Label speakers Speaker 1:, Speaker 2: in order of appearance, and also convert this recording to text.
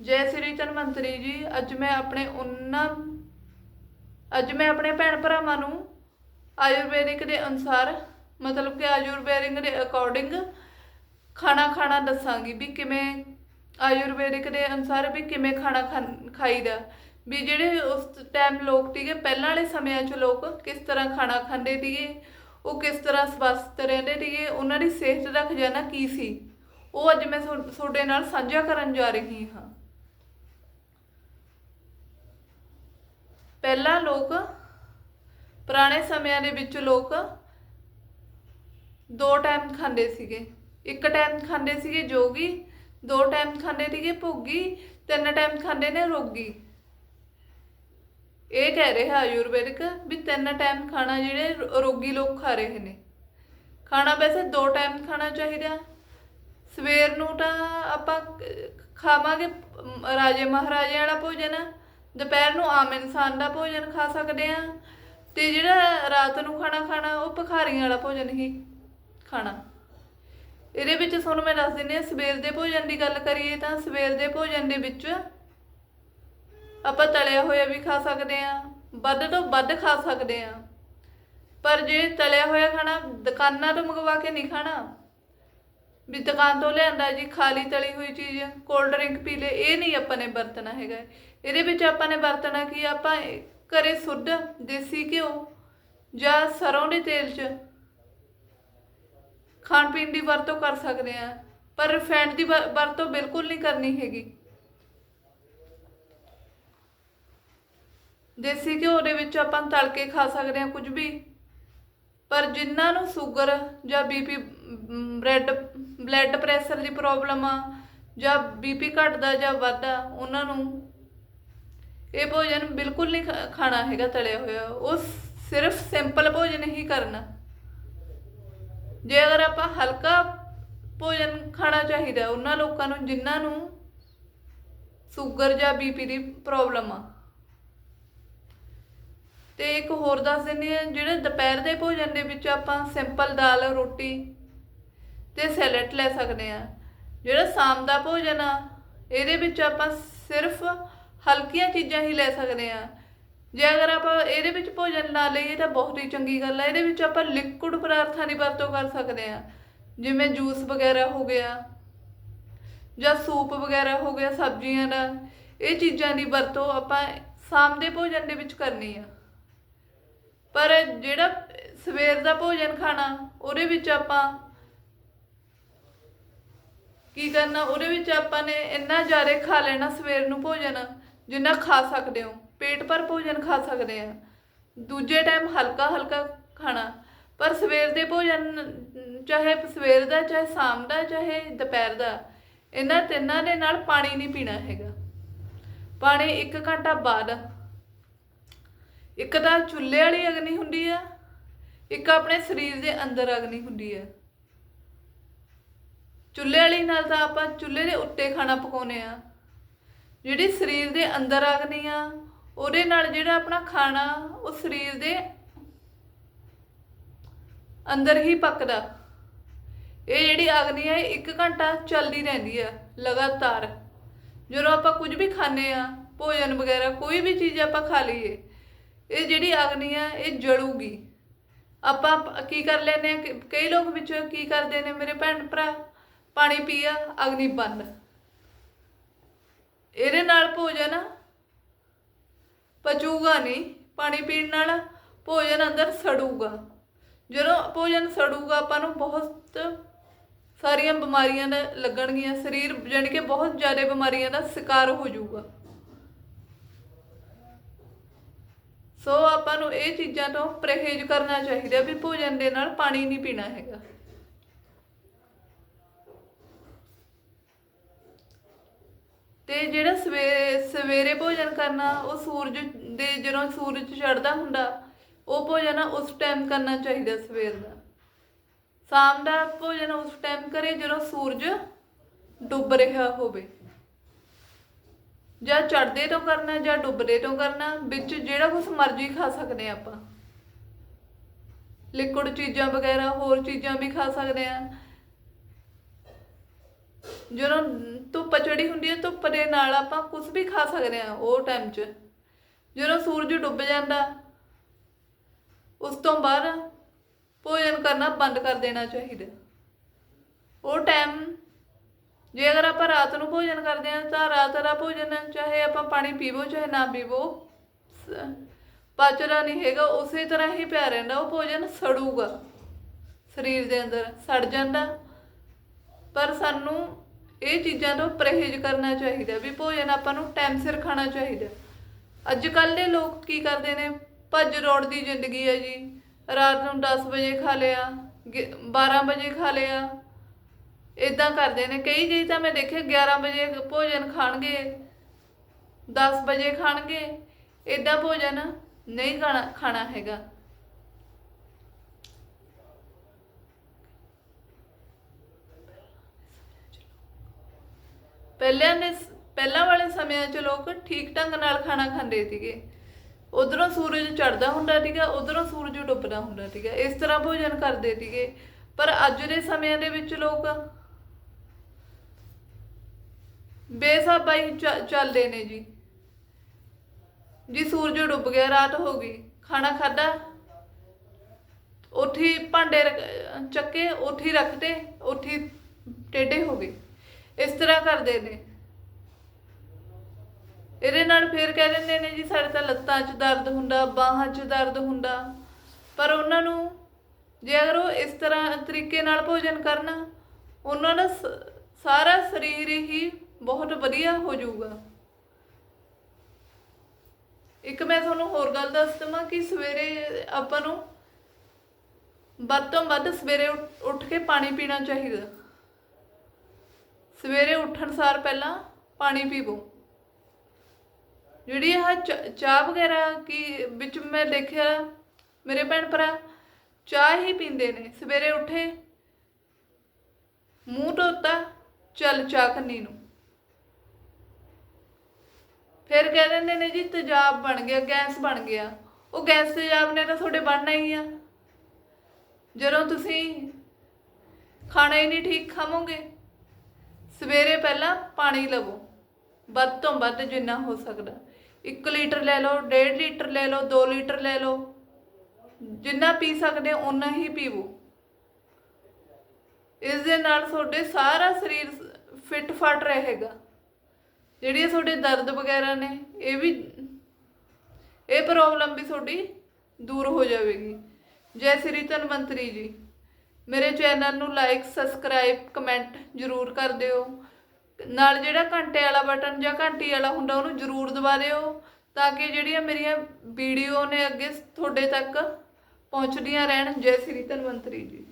Speaker 1: ਜੈ ਸ੍ਰੀ ਧਨਵੰਤਰੀ ਜੀ, ਅੱਜ ਮੈਂ ਆਪਣੇ ਉਹਨਾਂ, ਅੱਜ ਮੈਂ ਆਪਣੇ ਭੈਣ ਭਰਾਵਾਂ ਨੂੰ ਆਯੁਰਵੈਦਿਕ ਦੇ ਅਨੁਸਾਰ, ਮਤਲਬ ਕਿ ਆਯੁਰਵੈਦਿਕ ਦੇ ਅਕੋਰਡਿੰਗ ਖਾਣਾ ਖਾਣਾ ਦੱਸਾਂਗੀ ਵੀ ਕਿਵੇਂ ਆਯੁਰਵੈਦਿਕ ਦੇ ਅਨੁਸਾਰ ਵੀ ਕਿਵੇਂ ਖਾਣਾ ਖਾਣ- ਖਾਈਦਾ। ਵੀ ਜਿਹੜੇ ਉਸ ਟਾਈਮ ਲੋਕ ਸੀਗੇ, ਪਹਿਲਾਂ ਵਾਲੇ ਸਮਿਆਂ 'ਚ ਲੋਕ ਕਿਸ ਤਰ੍ਹਾਂ ਖਾਣਾ ਖਾਂਦੇ ਸੀਗੇ, ਉਹ ਕਿਸ ਤਰ੍ਹਾਂ ਸਵਸਥ ਰਹਿੰਦੇ ਸੀਗੇ, ਉਹਨਾਂ ਦੀ ਸਿਹਤ ਦਾ ਖਜ਼ਾਨਾ ਕੀ ਸੀ, ਉਹ ਅੱਜ ਮੈਂ ਤੁਹਾਡੇ ਨਾਲ ਸਾਂਝਾ ਕਰਨ ਜਾ ਰਹੀ ਹਾਂ। ਪਹਿਲਾਂ ਲੋਕ, ਪੁਰਾਣੇ ਸਮਿਆਂ ਦੇ ਵਿੱਚ ਲੋਕ ਦੋ ਟਾਈਮ ਖਾਂਦੇ ਸੀਗੇ। ਇੱਕ ਟਾਈਮ ਖਾਂਦੇ ਸੀਗੇ ਜੋਗੀ, ਦੋ ਟਾਈਮ ਖਾਂਦੇ ਸੀਗੇ ਭੋਗੀ, ਤਿੰਨ ਟਾਈਮ ਖਾਂਦੇ ਨੇ ਰੋਗੀ। ਇਹ ਕਹਿ ਰਿਹਾ ਆਯੁਰਵੈਦਿਕ ਵੀ ਤਿੰਨ ਟਾਈਮ ਖਾਣਾ ਜਿਹੜੇ ਰੋਗੀ ਲੋਕ ਖਾ ਰਹੇ ਨੇ। ਖਾਣਾ ਵੈਸੇ ਦੋ ਟਾਈਮ ਖਾਣਾ ਚਾਹੀਦਾ। ਸਵੇਰ ਨੂੰ ਤਾਂ ਆਪਾਂ ਖਾਵਾਂਗੇ ਰਾਜੇ ਮਹਾਰਾਜੇ ਵਾਲਾ ਭੋਜਨ। ਦੁਪਹਿਰ ਨੂੰ ਆਮ ਇਨਸਾਨ ਦਾ ਭੋਜਨ ਖਾ ਸਕਦੇ ਆ। ਤੇ ਜਿਹੜਾ ਰਾਤ ਨੂੰ ਖਾਣਾ ਖਾਣਾ, ਉਹ ਭਖਾਰੀਆਂ ਵਾਲਾ ਭੋਜਨ ਹੀ ਖਾਣਾ। ਇਹਦੇ ਵਿੱਚ ਤੁਹਾਨੂੰ ਮੈਂ ਦੱਸ ਦਿੰਦੀ ਹਾਂ, ਸਵੇਰ ਦੇ ਭੋਜਨ ਦੀ ਗੱਲ ਕਰੀਏ ਤਾਂ ਸਵੇਰ ਦੇ ਭੋਜਨ ਦੇ ਵਿੱਚ ਆਪਾਂ ਤਲਿਆ ਹੋਇਆ ਵੀ ਖਾ ਸਕਦੇ ਆ, ਵੱਧ ਤੋਂ ਵੱਧ ਖਾ ਸਕਦੇ ਆ। ਪਰ ਜੇ ਤਲਿਆ ਹੋਇਆ ਖਾਣਾ ਦੁਕਾਨਾਂ ਤੋਂ ਮੰਗਵਾ ਕੇ ਨਹੀਂ ਖਾਣਾ ਵੀ ਦੁਕਾਨ ਤੋਂ ਲਿਆਂਦਾ ਜੀ, ਖਾਲੀ ਤਲੀ ਹੋਈ ਚੀਜ਼ ਕੋਲਡ ਡਰਿੰਕ ਪੀ ਲੇ ਇਹ ਨਹੀਂ ਆਪਾਂ ਨੇ ਵਰਤਣਾ ਹੈਗਾ। ਇਹਦੇ ਵਿੱਚ ਆਪਾਂ ਨੇ ਵਰਤਣਾ ਕੀ ਆਪਾਂ ਘਰੇ ਸੁੱਧ ਦੇਸੀ ਘਿਓ ਜਾਂ ਸਰੋਂ ਦੇ ਤੇਲ 'ਚ ਖਾਣ ਪੀਣ ਦੀ ਵਰਤੋਂ ਕਰ ਸਕਦੇ ਆ, ਪਰ ਰਿਫਾਈਂਡ ਦੀ ਵਰ- ਵਰਤੋਂ ਬਿਲਕੁਲ ਨਹੀਂ ਕਰਨੀ ਹੈਗੀ। ਦੇਸੀ ਘਿਓ ਦੇ ਵਿੱਚ ਆਪਾਂ ਤਲ ਕੇ ਖਾ ਸਕਦੇ ਆ ਕੁਝ ਵੀ, ਪਰ ਜਿਨ੍ਹਾਂ ਨੂੰ ਸ਼ੂਗਰ ਜਾਂ ਬੀਪੀ ਬਲੱਡ ਬਲੱਡ ਪ੍ਰੈਸ਼ਰ ਦੀ ਪ੍ਰੋਬਲਮ ਆ, ਜਾਂ ਬੀਪੀ ਘਟਦਾ ਜਾਂ ਵੱਧਦਾ, ਉਹਨਾਂ ਨੂੰ ਇਹ ਭੋਜਨ ਬਿਲਕੁਲ ਨਹੀਂ ਖਾ- ਖਾਣਾ ਹੈਗਾ, ਤਲਿਆ ਹੋਇਆ। ਉਹ ਸਿਰਫ ਸਿੰਪਲ ਭੋਜਨ ਹੀ ਕਰਨਾ। ਜੇ ਅਗਰ ਆਪਾਂ ਹਲਕਾ ਭੋਜਨ ਖਾਣਾ ਚਾਹੀਦਾ, ਉਹਨਾਂ ਲੋਕਾਂ ਨੂੰ, ਜਿਨ੍ਹਾਂ ਨੂੰ ਸ਼ੂਗਰ ਜਾਂ ਬੀਪੀ ਦੀ ਪ੍ਰੋਬਲਮ ਆ। ਤੇ ਇੱਕ ਹੋਰ ਦੱਸ ਦਿੰਦੀ ਹਾਂ, ਜਿਹੜੇ ਦੁਪਹਿਰ ਦੇ ਭੋਜਨ ਦੇ ਵਿੱਚ ਆਪਾਂ ਸਿੰਪਲ ਦਾਲ, ਰੋਟੀ ਤੇ ਸੈਲਡ ਲੈ ਸਕਦੇ ਆ ਜਿਹੜਾ ਸ਼ਾਮ ਦਾ ਭੋਜਨ ਆ, ਇਹਦੇ ਵਿੱਚ ਆਪਾਂ ਸਿਰਫ ਹਲਕੀਆਂ ਚੀਜ਼ਾਂ ਹੀ ਲੈ ਸਕਦੇ ਆ ਜੇ ਅਗਰ ਆਪਾਂ ਇਹਦੇ ਵਿੱਚ ਭੋਜਨ ਨਾ ਲਈਏ ਤਾਂ ਬਹੁਤ ਹੀ ਚੰਗੀ ਗੱਲ ਹੈ ਇਹਦੇ ਵਿੱਚ ਆਪਾਂ ਲਿਕੁਇਡ ਪਦਾਰਥਾਂ ਦੀ ਵਰਤੋਂ ਕਰ ਸਕਦੇ ਆ ਜਿਵੇਂ ਜੂਸ ਵਗੈਰਾ ਹੋ ਗਿਆ, ਜਾਂ ਸੂਪ ਵਗੈਰਾ ਹੋ ਗਿਆ, ਸਬਜ਼ੀਆਂ ਦਾ, ਇਹ ਚੀਜ਼ਾਂ ਦੀ ਵਰਤੋਂ ਆਪਾਂ ਸ਼ਾਮ ਦੇ ਭੋਜਨ ਦੇ ਵਿੱਚ ਕਰਨੀ ਆ। ਪਰ ਜਿਹੜਾ ਸਵੇਰ ਦਾ ਭੋਜਨ ਖਾਣਾ, ਉਹਦੇ ਵਿੱਚ ਆਪਾਂ ਕੀ ਕਰਨਾ? ਉਹਦੇ ਵਿੱਚ ਆਪਾਂ ਨੇ ਇੰਨਾ ਜ਼ਿਆਦਾ ਖਾ ਲੈਣਾ ਸਵੇਰ ਨੂੰ ਭੋਜਨ, ਜਿੰਨਾ ਖਾ ਸਕਦੇ ਹੋ। ਪੇਟ ਭਰ ਭੋਜਨ ਖਾ ਸਕਦੇ ਆ। ਦੂਜੇ ਟਾਈਮ ਹਲਕਾ ਹਲਕਾ ਖਾਣਾ। ਪਰ ਸਵੇਰ ਦੇ ਭੋਜਨ, ਚਾਹੇ ਸਵੇਰ ਦਾ, ਚਾਹੇ ਸ਼ਾਮ ਦਾ, ਚਾਹੇ ਦੁਪਹਿਰ ਦਾ, ਇਹਨਾਂ ਤਿੰਨਾਂ ਦੇ ਨਾਲ ਪਾਣੀ ਨਹੀਂ ਪੀਣਾ ਹੈਗਾ। ਪਾਣੀ 1 ਘੰਟਾ ਬਾਅਦ। ਇੱਕ ਤਾਂ ਚੁੱਲ੍ਹੇ ਵਾਲੀ ਅਗਨੀ ਹੁੰਦੀ ਆ, ਇੱਕ ਆਪਣੇ ਸਰੀਰ ਦੇ ਅੰਦਰ ਅਗਨੀ ਹੁੰਦੀ ਆ। ਚੁੱਲ੍ਹੇ ਵਾਲੀ ਨਾਲ ਤਾਂ ਆਪਾਂ ਚੁੱਲ੍ਹੇ ਦੇ ਉੱਤੇ ਖਾਣਾ ਪਕਾਉਨੇ ਆ ਜਿਹੜੀ ਸਰੀਰ ਦੇ ਅੰਦਰ ਅਗਨੀ ਆ, ਉਹਦੇ ਨਾਲ ਜਿਹੜਾ ਆਪਣਾ ਖਾਣਾ, ਉਹ ਸਰੀਰ ਦੇ ਅੰਦਰ ਹੀ ਪੱਕਦਾ। ਇਹ ਜਿਹੜੀ ਅਗਨੀ ਹੈ 1 ਘੰਟਾ ਚੱਲਦੀ ਰਹਿੰਦੀ ਆ, ਲਗਾਤਾਰ। ਜਦੋਂ ਆਪਾਂ ਕੁਝ ਵੀ ਖਾਂਦੇ ਆ, ਭੋਜਨ ਵਗੈਰਾ, ਕੋਈ ਵੀ ਚੀਜ਼ ਆਪਾਂ ਖਾ ਲਈਏ, ਇਹ ਜਿਹੜੀ ਅਗਨੀ ਆ, ਇਹ ਜਲੂਗੀ। ਆਪਾਂ ਕੀ ਕਰ ਲੈਨੇ ਆ ਕਈ ਲੋਕ ਵਿੱਚ ਕੀ ਕਰਦੇ ਨੇ, ਮੇਰੇ ਭੈਣ ਭਰਾ ਪਾਣੀ ਪੀਆ ਅਗਨੀ ਬੰਦ ਇਹਦੇ ਨਾਲ ਭੋਜਨ ਪਚੂਗਾ ਨਹੀਂ, ਪਾਣੀ ਪੀਣ ਨਾਲ ਭੋਜਨ ਅੰਦਰ ਸੜੂਗਾ। ਜਦੋਂ ਭੋਜਨ ਸੜੂਗਾ, ਆਪਾਂ ਨੂੰ ਬਹੁਤ ਸਾਰੀਆਂ ਬਿਮਾਰੀਆਂ ਦਾ ਲੱਗਣਗੀਆਂ, ਸਰੀਰ ਜਾਣੀ ਕਿ ਬਹੁਤ ਜ਼ਿਆਦਾ ਬਿਮਾਰੀਆਂ ਦਾ ਸ਼ਿਕਾਰ ਹੋ ਜਾਊਗਾ। ਸੋ ਆਪਾਂ ਨੂੰ ਇਹ ਚੀਜ਼ਾਂ ਤੋਂ ਪਰਹੇਜ਼ ਕਰਨਾ ਚਾਹੀਦਾ ਵੀ ਭੋਜਨ ਦੇ ਨਾਲ ਪਾਣੀ ਨਹੀਂ ਪੀਣਾ ਹੈਗਾ। ਤੇ ਜਿਹੜਾ ਸਵੇ ਸਵੇਰੇ ਭੋਜਨ ਕਰਨਾ, ਉਹ ਸੂਰਜ ਦੇ ਜਦੋਂ ਸੂਰਜ ਚੜ੍ਹਦਾ ਹੁੰਦਾ, ਉਹ ਭੋਜਨ ਉਸ ਟਾਈਮ ਕਰਨਾ ਚਾਹੀਦਾ ਸਵੇਰ ਦਾ। ਸ਼ਾਮ ਦਾ ਭੋਜਨ ਉਸ ਟਾਈਮ ਕਰੇ ਜਦੋਂ ਸੂਰਜ ਡੁੱਬ ਰਿਹਾ ਹੋਵੇ। ਜਾਂ ਚੜ੍ਹਦੇ ਤੋਂ ਕਰਨਾ, ਜਾਂ ਡੁੱਬਦੇ ਤੋਂ ਕਰਨਾ, ਵਿੱਚ ਜਿਹੜਾ ਕੁਝ ਮਰਜ਼ੀ ਖਾ ਸਕਦੇ ਆ ਆਪਾਂ। ਲਿਕੁਇਡ ਚੀਜ਼ਾਂ ਵਗੈਰਾ, ਹੋਰ ਚੀਜ਼ਾਂ ਵੀ ਖਾ ਸਕਦੇ ਆ ਜਦੋਂ ਧੁੱਪ ਚੜੀ ਹੁੰਦੀ ਹੈ ਧੁੱਪ ਦੇ ਨਾਲ ਆਪਾਂ ਕੁਝ ਵੀ ਖਾ ਸਕਦੇ ਆ ਉਹ ਟਾਈਮ 'ਚ। ਜਦੋਂ ਸੂਰਜ ਡੁੱਬ ਜਾਂਦਾ, ਉਸ ਤੋਂ ਬਾਅਦ ਭੋਜਨ ਕਰਨਾ ਬੰਦ ਕਰ ਦੇਣਾ ਚਾਹੀਦਾ। ਉਹ ਟਾਈਮ ਜੇ ਅਗਰ ਆਪਾਂ ਰਾਤ ਨੂੰ ਭੋਜਨ ਕਰਦੇ ਹਾਂ ਤਾਂ ਰਾਤ ਦਾ ਭੋਜਨ, ਚਾਹੇ ਆਪਾਂ ਪਾਣੀ ਪੀਵੋ, ਚਾਹੇ ਨਾ ਪੀਵੋ, ਸ- ਪਚਦਾ ਨਹੀਂ ਹੈਗਾ, ਉਸੇ ਤਰ੍ਹਾਂ ਹੀ ਪਿਆ ਰਹਿੰਦਾ, ਉਹ ਭੋਜਨ ਸੜੂਗਾ। ਸਰੀਰ ਦੇ ਅੰਦਰ ਸੜ ਜਾਂਦਾ। ਪਰ ਸਾਨੂੰ ਇਹ ਚੀਜ਼ਾਂ ਤੋਂ ਪਰਹੇਜ਼ ਕਰਨਾ ਚਾਹੀਦਾ ਵੀ ਭੋਜਨ ਆਪਾਂ ਨੂੰ ਟਾਈਮ ਸਿਰ ਖਾਣਾ ਚਾਹੀਦਾ। ਅੱਜ ਕੱਲ੍ਹ ਦੇ ਲੋਕ ਕੀ ਕਰਦੇ ਨੇ? ਭੱਜ ਰੋੜ ਦੀ ਜ਼ਿੰਦਗੀ ਹੈ ਜੀ। ਰਾਤ ਨੂੰ 10 ਵਜੇ ਖਾ ਲਿਆ, ਗਿ- 12 ਵਜੇ ਖਾ ਲਿਆ। ਇਦਾਂ ਕਰਦੇ ਨੇ। ਕਈ ਕਈ ਤਾਂ ਮੈਂ ਦੇਖਿਆ 11 ਵਜੇ ਭੋਜਨ ਖਾਣਗੇ 10 ਵਜੇ ਖਾਣਗੇ। ਇਦਾਂ ਭੋਜਨ ਨਹੀਂ ਖਾਣਾ ਖਾਣਾ ਹੈਗਾ। ਪਹਿਲਿਆਂ ਦੇ ਪਹਿਲਾਂ ਵਾਲੇ ਸਮਿਆਂ 'ਚ ਲੋਕ ਠੀਕ ਢੰਗ ਨਾਲ ਖਾਣਾ ਖਾਂਦੇ ਸੀਗੇ। ਉਧਰੋਂ ਸੂਰਜ ਚੜਦਾ ਹੁੰਦਾ ਸੀਗਾ, ਉਧਰੋਂ ਸੂਰਜ ਡੁੱਬਦਾ ਹੁੰਦਾ ਸੀਗਾ। ਇਸ ਤਰ੍ਹਾਂ ਭੋਜਨ ਕਰਦੇ ਸੀਗੇ। ਪਰ ਅੱਜ ਦੇ ਸਮਿਆਂ ਦੇ ਵਿੱਚ ਲੋਕ ਬੇਸਾਬਾ ਹੀ ਚੱਲਦੇ ਨੇ ਜੀ। ਜੀ ਸੂਰਜ ਡੁੱਬ ਗਿਆ, ਰਾਤ ਹੋ ਗਈ। ਖਾਣਾ ਖਾਦਾ ਉੱਠੀ ਭਾਂਡੇ ਰੱਖ- ਚੱਕੇ, ਉੱਠੀ ਰੱਖਤੇ, ਉੱਠੀ ਟੇਢੇ ਹੋ ਗਏ। ਇਸ ਤਰ੍ਹਾਂ ਕਰਦੇ ਨੇ। ਇਹਦੇ ਨਾਲ ਫਿਰ ਕਹਿ ਦਿੰਦੇ ਨੇ ਜੀ, ਸਾਡੇ ਤਾਂ ਲੱਤਾਂ 'ਚ ਦਰਦ ਹੁੰਦਾ, ਬਾਹਾਂ 'ਚ ਦਰਦ ਹੁੰਦਾ। ਪਰ ਉਹਨਾਂ ਨੂੰ ਜੇ ਅਗਰ ਉਹ ਇਸ ਤਰ੍ਹਾਂ ਤਰੀਕੇ ਨਾਲ ਭੋਜਨ ਕਰਨ, ਉਹਨਾਂ ਦਾ ਸਾਰਾ ਸਰੀਰ ਹੀ ਬਹੁਤ ਵਧੀਆ ਹੋ ਜਾਊਗਾ। ਇੱਕ ਮੈਂ ਤੁਹਾਨੂੰ ਹੋਰ ਗੱਲ ਦੱਸ ਦਵਾਂ ਕਿ ਸਵੇਰੇ ਆਪਾਂ ਨੂੰ ਵੱਧ ਤੋਂ ਵੱਧ ਸਵੇਰੇ ਉੱਠ- ਉੱਠ ਕੇ ਪਾਣੀ ਪੀਣਾ ਚਾਹੀਦਾ। ਸਵੇਰੇ ਉੱਠਣ ਸਾਰ ਪਹਿਲਾਂ ਪਾਣੀ ਪੀਵੋ। ਜਿਹੜੀ ਇਹ ਚਾਹ ਵਗੈਰਾ ਕੀ ਵਿੱਚ ਮੈਂ ਦੇਖਿਆ, ਮੇਰੇ ਭੈਣ ਭਰਾ ਚਾਹ ਹੀ ਪੀਂਦੇ ਨੇ। ਸਵੇਰੇ ਉੱਠੇ, ਮੂੰਹ ਧੋਤਾ, ਚੱਲ ਚਾਹ ਕੰਨੀ ਨੂੰ। ਫਿਰ ਕਹਿ ਦਿੰਦੇ ਨੇ ਜੀ ਤੇਜ਼ਾਬ ਬਣ ਗਿਆ, ਗੈਸ ਬਣ ਗਿਆ। ਉਹ ਗੈਸ ਤੇਜ਼ਾਬ ਨੇ ਤਾਂ ਤੁਹਾਡੇ ਬਣਨਾ ਹੀ ਆ। ਜਦੋਂ ਤੁਸੀਂ ਖਾਣਾ ਹੀ ਨਹੀਂ ਠੀਕ ਖਾਵੋਗੇ ਸਵੇਰੇ ਪਹਿਲਾਂ ਪਾਣੀ ਲਵੋ। ਵੱਧ ਤੋਂ ਵੱਧ ਜਿੰਨਾ ਹੋ ਸਕਦਾ। 1 ਲੀਟਰ ਲੈ ਲਓ 1.5 ਲੀਟਰ ਲੈ ਲਓ 2 ਲੀਟਰ ਲੈ ਲਓ। ਜਿੰਨਾ ਪੀ ਸਕਦੇ ਉਨਾ ਹੀ ਪੀਵੋ। ਇਸ ਦੇ ਨਾਲ ਤੁਹਾਡੇ ਸਾਰਾ ਸਰੀਰ ਫਿੱਟ ਫਟ ਰਹੇਗਾ। ਜਿਹੜੀਆਂ ਤੁਹਾਡੇ ਦਰਦ ਵਗੈਰਾ ਨੇ, ਇਹ ਵੀ, ਇਹ ਪ੍ਰੋਬਲਮ ਵੀ ਤੁਹਾਡੀ ਦੂਰ ਹੋ ਜਾਵੇਗੀ। ਜੈ ਸ੍ਰੀ ਧਨਵੰਤਰੀ ਜੀ। ਮੇਰੇ ਚੈਨਲ ਨੂੰ ਲਾਈਕ ਸਬਸਕ੍ਰਾਈਬ ਕਮੈਂਟ ਜ਼ਰੂਰ ਕਰ ਦਿਓ। ਨਾਲ ਜਿਹੜਾ ਘੰਟੇ ਵਾਲਾ ਬਟਨ ਜਾਂ ਘੰਟੀ ਵਾਲਾ ਹੁੰਦਾ, ਉਹਨੂੰ ਜ਼ਰੂਰ ਦਬਾ ਦਿਓ ਤਾਂ ਕਿ ਜਿਹੜੀਆਂ ਮੇਰੀਆਂ ਵੀਡੀਓ ਨੇ ਅੱਗੇ ਤੁਹਾਡੇ ਤੱਕ ਪਹੁੰਚਦੀਆਂ ਰਹਿਣ। ਜੈ ਸ੍ਰੀ ਧਨਵੰਤਰੀ ਜੀ।